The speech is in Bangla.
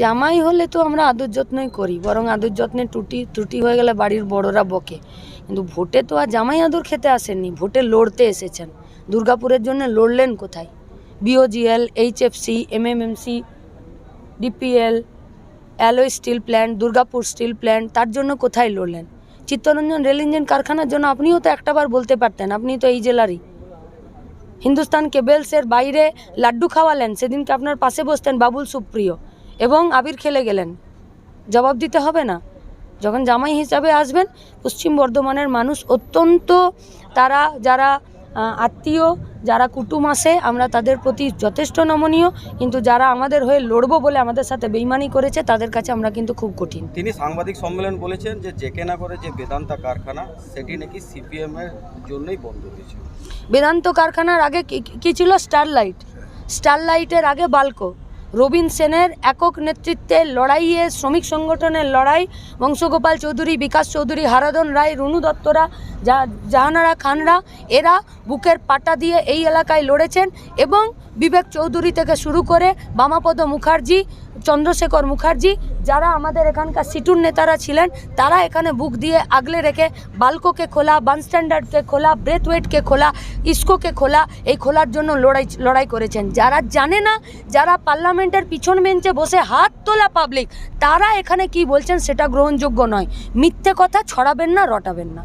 জামাই হলে তো আমরা আদর যত্নই করি, বরং আদর যত্নে ত্রুটি ত্রুটি হয়ে গেলে বাড়ির বড়রা বকে। কিন্তু ভোটে তো আর জামাই আদর খেতে আসেননি, ভোটে লড়তে এসেছেন। দুর্গাপুরের জন্য লড়লেন কোথায়? BOGL HFC MMMC DPL alloy steel plant Durgapur steel plant তার জন্য কোথায় লড়লেন? চিত্তরঞ্জন রেল ইঞ্জিন কারখানার জন্য আপনিও তো একটাবার বলতে পারতেন, আপনি তো এই জেলারই। হিন্দুস্তান কেবেলসের বাইরে লাড্ডু খাওয়ালেন, সেদিনকে আপনার পাশে বসতেন বাবুল সুপ্রিয়। এবং আবির খেলে গেলেন। জবাব দিতে হবে না। যখন জামাই হিসাবে আসবেন পশ্চিম বর্ধমানের মানুষ অত্যন্ত তারা যারা আত্মীয় যারা কুটুম আসে আমরা তাদের প্রতি যথেষ্ট নমনীয়। কিন্তু যারা আমাদের হয়ে লড়বো বলে আমাদের সাথে বেইমানি করেছে তাদের কাছে আমরা কিন্তু খুব কঠিন। তিনি সাংবাদিক সম্মেলন বলেছেন যে জেকেনগরে যে বেদান্তা কারখানা সেটি নাকি সিপিএম এর জন্যই বন্ধ হয়েছে। বেদান্ত কারখানার আগে কি- কি ছিল? স্টারলাইট। স্টারলাইটের আগে বালকো। রবীন সেনের একক নেতৃত্বে লড়াইয়ে শ্রমিক সংগঠনের লড়াই, বংশগোপাল চৌধুরী, বিকাশ চৌধুরী, হারাধন রায়, রুনু দত্তরা জাহানারা খানরা, এরা বুকের পাটা দিয়ে এই এলাকায় লড়েছেন এবং বিবেক চৌধুরী থেকে শুরু করে বামাপদ মুখার্জি, চন্দ্রশেখর মুখার্জি যারা আমাদের এখানকার সিটুর নেতারা ছিলেন, তারা এখানে বুক দিয়ে আগলে রেখে বালকোকে খোলা, বান স্ট্যান্ডার্ডকে খোলা ব্রেথওয়েটকে খোলা, ইস্কোকে খোলা, এই খোলার জন্য লড়াই লড়াই করেছেন। যারা জানে না, যারা পার্লামেন্টের পিছন বেঞ্চে বসে হাত তোলা পাবলিক তারা এখানে কি বলছেন সেটা গ্রহণযোগ্য নয়। মিথ্যে কথা ছড়াবেন না, রটাবেন না।